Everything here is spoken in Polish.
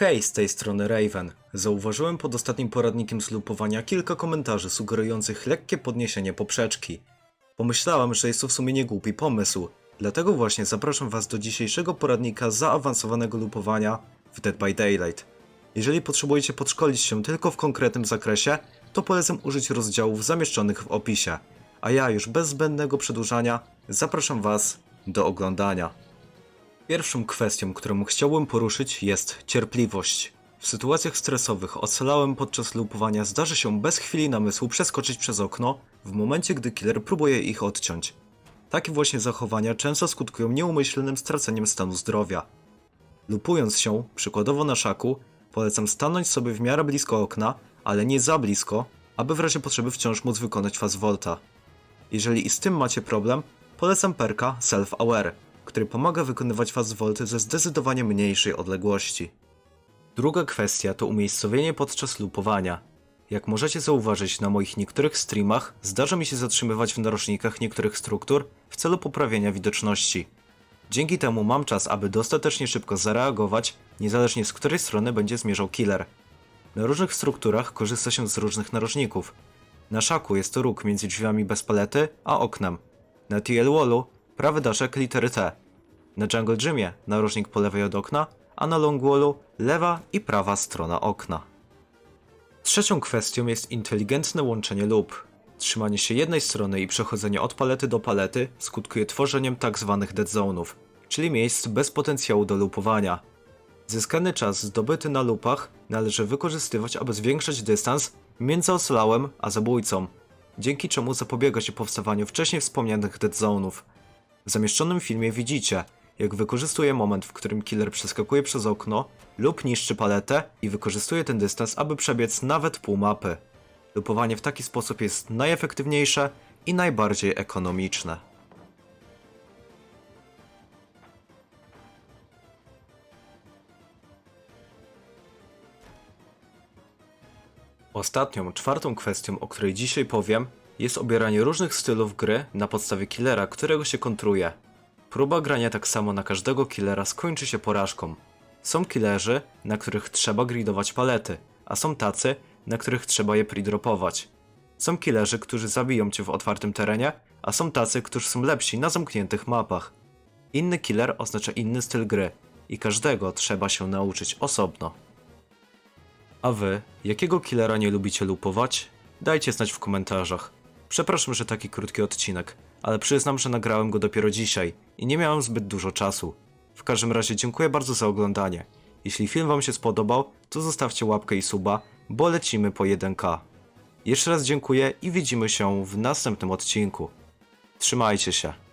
Hej, z tej strony Raven. Zauważyłem pod ostatnim poradnikiem z lupowania kilka komentarzy sugerujących lekkie podniesienie poprzeczki. Pomyślałem, że jest to w sumie niegłupi pomysł, dlatego właśnie zapraszam Was do dzisiejszego poradnika zaawansowanego lupowania w Dead by Daylight. Jeżeli potrzebujecie podszkolić się tylko w konkretnym zakresie, to polecam użyć rozdziałów zamieszczonych w opisie. A ja już bez zbędnego przedłużania zapraszam Was do oglądania. Pierwszą kwestią, którą chciałbym poruszyć jest cierpliwość. W sytuacjach stresowych ocalałem podczas lupowania zdarzy się bez chwili namysłu przeskoczyć przez okno w momencie, gdy killer próbuje ich odciąć. Takie właśnie zachowania często skutkują nieumyślnym straceniem stanu zdrowia. Lupując się, przykładowo na szaku, polecam stanąć sobie w miarę blisko okna, ale nie za blisko, aby w razie potrzeby wciąż móc wykonać fast volta. Jeżeli i z tym macie problem, polecam perka Self-Aware, który pomaga wykonywać fast volty ze zdecydowanie mniejszej odległości. Druga kwestia to umiejscowienie podczas lupowania. Jak możecie zauważyć na moich niektórych streamach, zdarza mi się zatrzymywać w narożnikach niektórych struktur w celu poprawienia widoczności. Dzięki temu mam czas, aby dostatecznie szybko zareagować, niezależnie z której strony będzie zmierzał killer. Na różnych strukturach korzysta się z różnych narożników. Na szaku jest to róg między drzwiami bez palety a oknem. Na TL Wallu prawy daszek litery T. Na Jungle Gymie narożnik po lewej od okna, a na Long Wallu lewa i prawa strona okna. Trzecią kwestią jest inteligentne łączenie lub. Trzymanie się jednej strony i przechodzenie od palety do palety skutkuje tworzeniem tzw. dead zone'ów, czyli miejsc bez potencjału do lupowania. Zyskany czas zdobyty na lupach należy wykorzystywać, aby zwiększyć dystans między oslałem a zabójcą, dzięki czemu zapobiega się powstawaniu wcześniej wspomnianych dead zone'ów. W zamieszczonym filmie widzicie, jak wykorzystuje moment, w którym killer przeskakuje przez okno lub niszczy paletę i wykorzystuje ten dystans, aby przebiec nawet pół mapy. Lupowanie w taki sposób jest najefektywniejsze i najbardziej ekonomiczne. Ostatnią, czwartą kwestią, o której dzisiaj powiem, jest obieranie różnych stylów gry na podstawie killera, którego się kontruje. Próba grania tak samo na każdego killera skończy się porażką. Są killerzy, na których trzeba gridować palety, a są tacy, na których trzeba je pridropować. Są killerzy, którzy zabiją cię w otwartym terenie, a są tacy, którzy są lepsi na zamkniętych mapach. Inny killer oznacza inny styl gry i każdego trzeba się nauczyć osobno. A wy, jakiego killera nie lubicie lupować? Dajcie znać w komentarzach. Przepraszam, że taki krótki odcinek, ale przyznam, że nagrałem go dopiero dzisiaj i nie miałem zbyt dużo czasu. W każdym razie dziękuję bardzo za oglądanie. Jeśli film wam się spodobał, to zostawcie łapkę i suba, bo lecimy po 1k. Jeszcze raz dziękuję i widzimy się w następnym odcinku. Trzymajcie się.